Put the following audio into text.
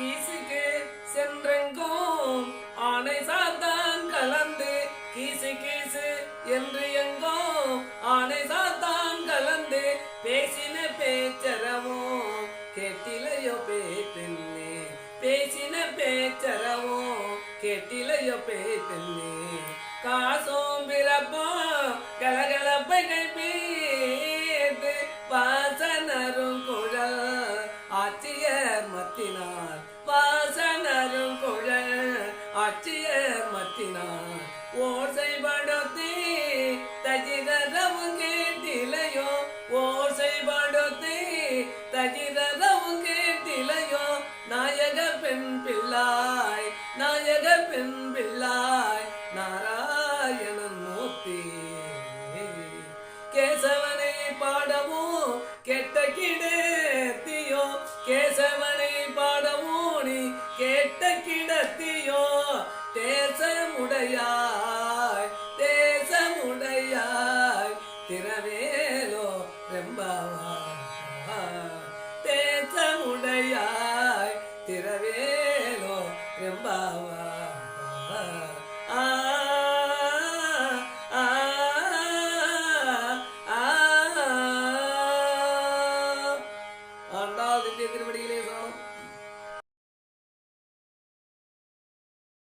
கீசுக்கு சென்றெங்கும் ஆணை சாத்தான் கலந்து கீசு கீசு என்று எங்கும் ஆணை சாத்தான் கலந்து பேசின பேச்சரவோ கேட்டிலையோ பேட்டென்னே பேசின பேச்சரவோ கேட்டிலையோ பேட்டென்னே காசோம் பிறப்போ கலகலப்பை கைப்பேட்டு பாச ஆட்சியர் மத்தினார் ஓசை படுத்தி தஜிதரவும் கேட்டிலையோ? ஓசை படுத்தி தஜிதரவும் கேட்டிலையோ? நாயக பெண் பிள்ளாய் நாயக பெண் பிள்ளாய் நாராயணன் மூர்த்தி. கேசவனை பாடவும் கெட்ட கிடத்தியோ? கேசவனை பாடவும் நீ கேட்ட கிடத்தியோ? தேசமுடையாய் தேசமுடையாய் திறவேலோ ரெம்பவாய். தேசமுடையாய் திறவேலோ ரெம்பவாய். ஆ ஆண்டாள் திவ்ய திருவடியில்